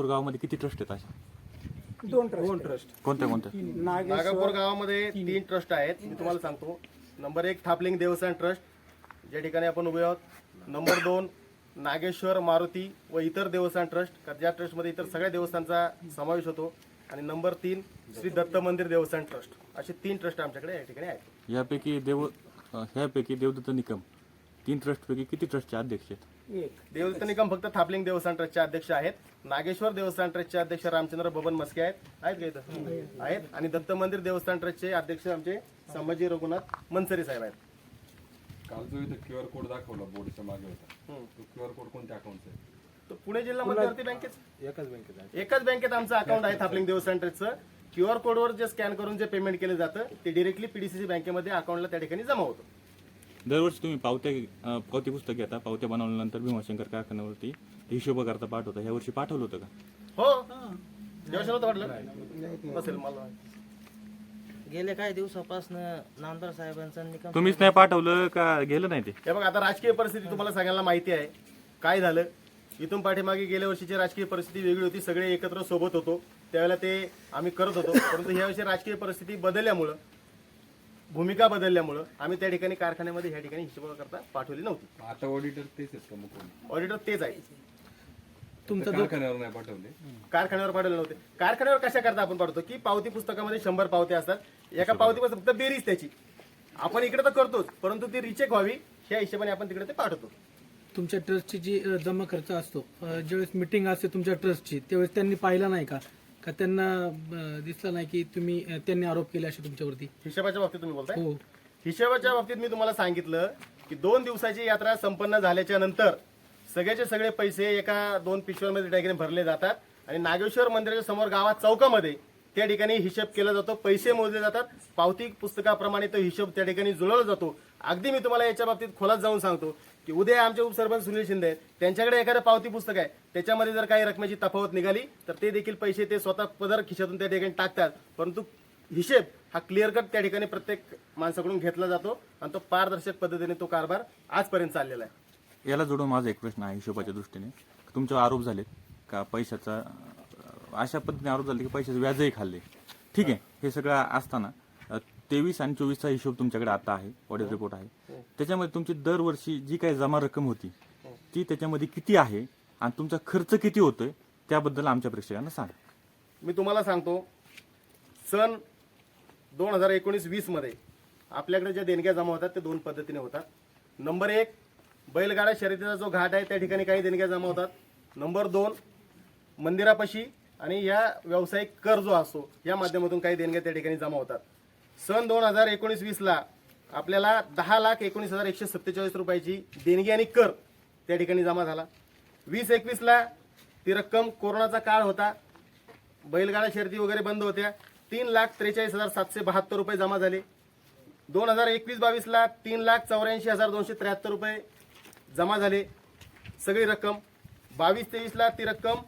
नागापूर गावामध्ये किती ट्रस्ट आहेत अशा? दोन ट्रस्ट ट्रस्ट कोणत्या कोणत्या? नागेश्वर नागापूर गावामध्ये तीन. ट्रस्ट आहेत. मी तुम्हाला सांगतो. नंबर एक थापलिंग देवस्थान ट्रस्ट ज्या ठिकाणी आपण उभे आहोत. नंबर दोन नागेश्वर मारुती व इतर देवस्थान ट्रस्ट का ज्या ट्रस्टमध्ये इतर सगळ्या देवस्थानचा समावेश होतो. आणि नंबर तीन श्री दत्त मंदिर देवस्थान ट्रस्ट असे तीन ट्रस्ट आमच्याकडे या ठिकाणी आहेत. यापैकी देव अं, ह्यापैकी देवदत्त निकम. तीन ट्रस्टपैकी किती ट्रस्टचे अध्यक्ष आहेत? एक. देवस्थान निगम फक्त थापलिंग देवस्थान ट्रस्टचे अध्यक्ष आहेत. नागेश्वर देवस्थान ट्रस्टचे अध्यक्ष रामचंद्र बबन मस्के आहेत. आहेत का इथं? आहेत. आणि दत्त मंदिर देवस्थान ट्रस्टचे अध्यक्ष आमचे संभाजी रघुनाथ मनसरी साहेब आहेत. काल जो इथं क्यू आर कोड दाखवला बोर्डच्या मागे होता. तो क्यू आर कोड कोणत्या अकाउंटचा आहे? तर पुणे जिल्हा मध्यवर्ती बँकेत एकाच बँकेत आहे. एकाच बँकेत आमचं अकाउंट आहे थापलिंग देवस्थान ट्रस्टचं क्यू आर कोडवर जे स्कॅन करून जे पेमेंट केलं जातं ते डिरेक्टली पीडीसीसी बँकेमध्ये अकाउंटला त्या ठिकाणी जमा होतं. दरवर्षी तुम्ही पावत्या पावती पुस्तक घेता. पावत्या बनवल्यानंतर भीमाशंकर कारखान्यावरती हिशोब करता पाठवता ह्या वर्षी पाठवलं होतं का? हो. जेव्हा होतं वाटलं? असेल मला. गेले काही दिवसापासून नामदार साहेबांचा निकम तुम्हीच नाही पाठवलं का? गेलं नाही ते? हे बघा आता राजकीय परिस्थिती तुम्हाला सगळ्यांना माहिती आहे. काय झालं? इथून पाठीमागे गेल्या वर्षीची राजकीय परिस्थिती वेगळी होती. सगळे एकत्र सोबत होतो. त्यावेळेला ते आम्ही करत होतो. परंतु ह्या वर्षी राजकीय परिस्थिती बदलल्यामुळं भूमिका बदलल्यामुळं आम्ही त्या ठिकाणी कारखान्यामध्ये ह्या ठिकाणी हिशोबाकरता पाठवली नव्हती. आता ऑडिटर तेच आहेत का मग कोणी? ऑडिटर तेच आहे. तुमचं कारखान्यावर नाही पाठवले? कारखान्यावर पाठवले नव्हते. कारखान्यावर कशा करता आपण पाठवतो? की पावती पुस्तकामध्ये शंभर पावत्या असतात. एका पावती फक्त बेरीज त्याची. आपण इकडे तर करतोच परंतु ती रिचेक व्हावी ह्या हिशोबाने आपण तिकडे ते पाठवतो. तुमच्या ट्रस्टची जी अ, जमा खर्च असतो अ, ज्यावेळेस मिटिंग असते तुमच्या ट्रस्टची त्यावेळेस त्यांनी पाहिला नाही का? का त्यांना अ, दिसलं नाही की तुम्ही अ, त्यांनी आरोप केले असे तुमच्यावरती? हिशोबाच्या बाबतीत तुम्ही बोलताय? हो. हिशोबाच्या बाबतीत मी तुम्हाला सांगितलं की दोन दिवसाची यात्रा संपन्न झाल्याच्यानंतर सगळ्याचे सगळे पैसे एका दोन पिशव्यांमध्ये त्या ठिकाणी भरले जातात आणि नागेश्वर मंदिराच्या समोर गावात चौकामध्ये त्या ठिकाणी हिशोब केला जातो पैसे मोजले जातात. पावती पुस्तकाप्रमाणे तो हिशोब त्या ठिकाणी जुळवला जातो. अगदी मी तुम्हाला याच्या बाबतीत खोलात जाऊन सांगतो. की उद्या आमचे उपसरपंच सुनील शिंदे आहेत. त्यांच्याकडे एखादं पावती पुस्तक आहे. त्याच्यामध्ये जर काही रकमेची तफावत निघाली तर ते देखील पैसे ते स्वतः पदर खिशातून त्या ठिकाणी टाकतात. परंतु हिशेब हा क्लिअर कट त्या ठिकाणी प्रत्येक माणसाकडून घेतला जातो आणि तो पारदर्शक पद्धतीने तो कारभार आजपर्यंत चाललेला आहे. याला जोडून माझा एक प्रश्न आहे हिशोबाच्या दृष्टीने. तुमच्यावर आरोप झालेत का पैशाचा अशा पद्धतीने आरोप झाले की पैशाचे व्याजही खाल्ले? ठीक आहे हे सगळं असताना तेवीस आणि चोवीसचा हिशोब तुमच्याकडे आता आहे ऑडिट रिपोर्ट आहे. त्याच्यामध्ये तुमची दरवर्षी जी काही जमा रक्कम होती ती त्याच्यामध्ये किती आहे आणि तुमचा खर्च किती होतोय त्याबद्दल आमच्या प्रेक्षकांना सांगा. मी तुम्हाला सांगतो सन दोन हजार एकोणीस वीसमध्ये आपल्याकडे ज्या देणग्या जमा होतात ते दोन पद्धतीने होतात. नंबर एक बैलगाडा शर्यतीचा जो घाट आहे त्या ठिकाणी काही देणग्या जमा होतात. नंबर दोन मंदिरापाशी आणि या व्यावसायिक कर जो असतो या माध्यमातून काही देणग्या त्या ठिकाणी जमा होतात. सन दोन हजार एकोणीस वीसला आपल्याला दहा लाख एकोणीस हजार एकशे सत्तेचाळीस रुपयाची देणगी आणि कर त्या ठिकाणी जमा झाला. वीस एकवीसला ती रक्कम कोरोनाचा काळ होता. बैलगाडा शर्ती वगैरे बंद होत्या. तीन लाख त्रेचाळीस हजार सातशे बहात्तर रुपये जमा झाले. दोन हजार एकवीस बावीसला तीन लाख चौऱ्याऐंशी हजार दोनशे त्र्याहत्तर रुपये जमा झाले. सगळी रक्कम बावीस तेवीसला ती रक्कम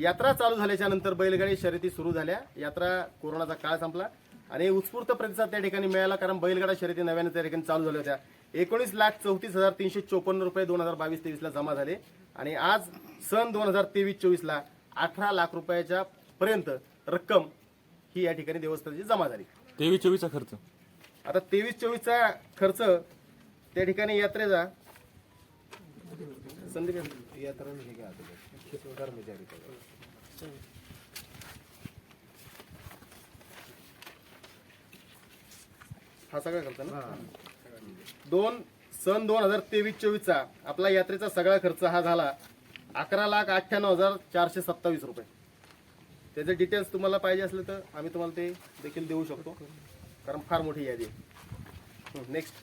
यात्रा चालू झाल्याच्यानंतर बैलगाडी शर्यती सुरू झाल्या. यात्रा कोरोनाचा काळ संपला. आणि उत्स्फूर्त प्रतिसाद त्या ठिकाणी मिळाला कारण बैलगाडा शर्यती नव्याने त्या ठिकाणी चालू झाल्या होत्या. एकोणीस लाख चौतीस हजार तीनशे चोपन्न रुपये दोन हजार बावीस तेवीसला जमा झाले. आणि आज सन दोन हजार तेवीस चोवीसला अठरा लाख रुपयाच्या पर्यंत रक्कम ही या ठिकाणी देवस्थानाची जमा झाली. तेवीस चोवीसचा खर्च. आता तेवीस चोवीसचा खर्च त्या ठिकाणी यात्रेचा संदीप हा सगळा खर्च ना? दोन सन दोन हजार तेवीस चोवीसचा आपला यात्रेचा सगळा खर्च हा झाला अकरा लाख अठ्ठ्याण्णव हजार चारशे सत्तावीस रुपये. त्याचे डिटेल्स तुम्हाला पाहिजे असले तर आम्ही तुम्हाला ते देखील देऊ शकतो. कारण फार मोठी यादी आहे. नेक्स्ट